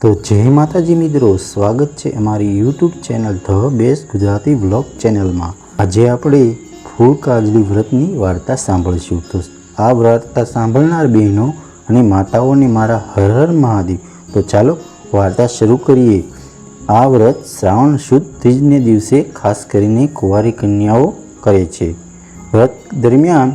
તો જય માતાજી મિત્રો, સ્વાગત છે અમારી YouTube channel the best Gujarati vlog ચેનલમાં. આજે આપણે ફૂલ કાજલી વ્રતની વાર્તા સાંભળીશું. તો આ વાર્તા સાંભળનાર બહેનો અને માતાઓને મારા હર હર મહાદેવ. તો ચાલો વાર્તા શરૂ કરીએ. આ વ્રત શ્રાવણ શુદ્ધ ત્રીજને દિવસે ખાસ કરીને કુંવારી કન્યાઓ કરે છે. વ્રત દરમિયાન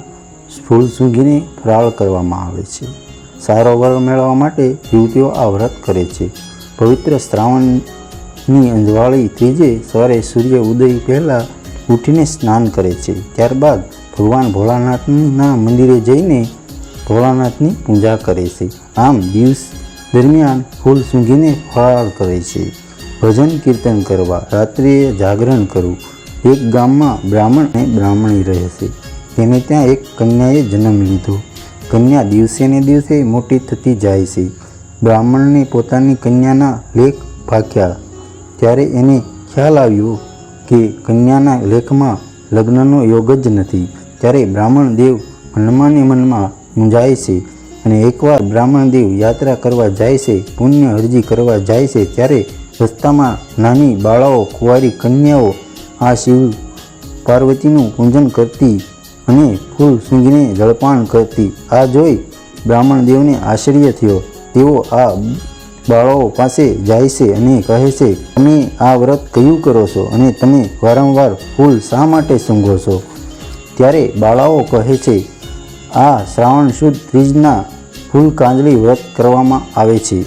ફૂલ સૂંઘીને ફરાળ કરવામાં આવે છે. સારો વર મેળવવા માટે યુવતીઓ આ વ્રત કરે છે. પવિત્ર શ્રાવણની અંજવાળી ત્રીજે સવારે સૂર્ય ઉદય પહેલાં ઉઠીને સ્નાન કરે છે. ત્યારબાદ ભગવાન ભોળાનાથના મંદિરે જઈને ભોળાનાથની પૂજા કરે છે. આમ દિવસ દરમિયાન ફૂલ સૂંઘીને ફરાળ કરે છે. ભજન કીર્તન કરવા, રાત્રિએ જાગરણ કરવું. એક ગામમાં બ્રાહ્મણ અને બ્રાહ્મણી રહે છે. તેને ત્યાં એક કન્યાએ જન્મ લીધો. કન્યા દિવસે ને દિવસે મોટી થતી જાય છે. બ્રાહ્મણને પોતાની કન્યાના લેખ ભાખ્યા ત્યારે એને ખ્યાલ આવ્યો કે કન્યાના લેખમાં લગ્નનો યોગ જ નથી. ત્યારે બ્રાહ્મણ દેવ મનમાં મનમાં મૂંઝાય છે અને એકવાર બ્રાહ્મણ દેવ યાત્રા કરવા જાય છે, પુણ્ય અરજી કરવા જાય છે, ત્યારે રસ્તામાં નાની બાળાઓ કુંવારી કન્યાઓ આ શિવ પાર્વતીનું પૂજન કરતી અને ફૂલ સૂંઘીને જળપાન કરતી આ જોઈ બ્રાહ્મણ દેવને આશ્ચર્ય થયો. તેઓ આ બાળાઓ પાસે જાય છે અને કહે છે, તમે આ વ્રત કયું કરો છો અને તમે વારંવાર ફૂલ શા માટે સૂંઘો છો? ત્યારે બાળાઓ કહે છે, આ શ્રાવણ શુદ્ધ ત્રીજના ફૂલ કાંજળી વ્રત કરવામાં આવે છે.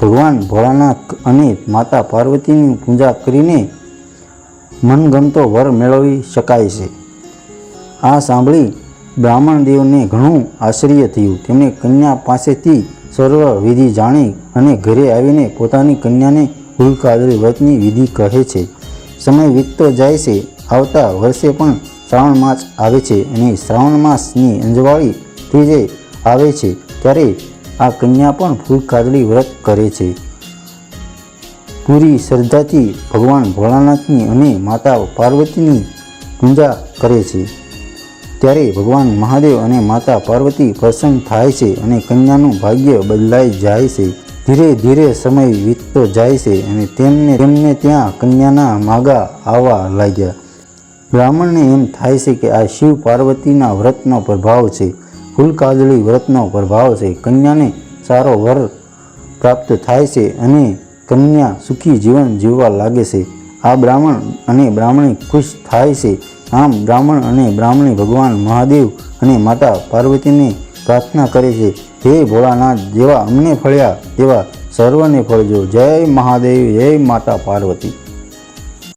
ભગવાન ભોળાનાથ અને માતા પાર્વતીની પૂજા કરીને મનગમતો વર મેળવી શકાય છે. આ સાંભળી બ્રાહ્મણ દેવને ઘણું આશ્ચર્ય થયું. તેમણે કન્યા પાસેથી સર્વ વિધિ જાણી અને ઘરે આવીને પોતાની કન્યાને ફૂલકાદરી વ્રતની વિધિ કહે છે. સમય વીતતો જાય છે. આવતા વર્ષે પણ શ્રાવણ માસ આવે છે અને શ્રાવણ માસની અંજવાળી ત્રીજે આવે છે ત્યારે આ કન્યા પણ ફૂલકાદળી વ્રત કરે છે. પૂરી શ્રદ્ધાથી ભગવાન ભોળાનાથની અને માતા પાર્વતીની પૂજા કરે છે. ત્યારે ભગવાન મહાદેવ અને માતા પાર્વતી પ્રસન્ન થાય છે અને કન્યાનું ભાગ્ય બદલાઈ જાય છે. ધીરે ધીરે સમય વીતતો જાય છે અને તેમને તેમને ત્યાં કન્યાના માગા આવવા લાગ્યા. બ્રાહ્મણને એમ થાય છે કે આ શિવ પાર્વતીના વ્રતનો પ્રભાવ છે. ફૂલકાજળી વ્રતનો પ્રભાવ છે. કન્યાને સારો વર પ્રાપ્ત થાય છે અને કન્યા સુખી જીવન જીવવા લાગે છે. આ બ્રાહ્મણ અને બ્રાહ્મણી ખુશ થાય છે. આમ બ્રાહ્મણ અને બ્રાહ્મણી ભગવાન મહાદેવ અને માતા પાર્વતીને પ્રાર્થના કરે છે, હે ભોળાનાથ, જેવા અમને ફળ્યા, તેવા સર્વને ફળજો. જય મહાદેવ, જય માતા પાર્વતી.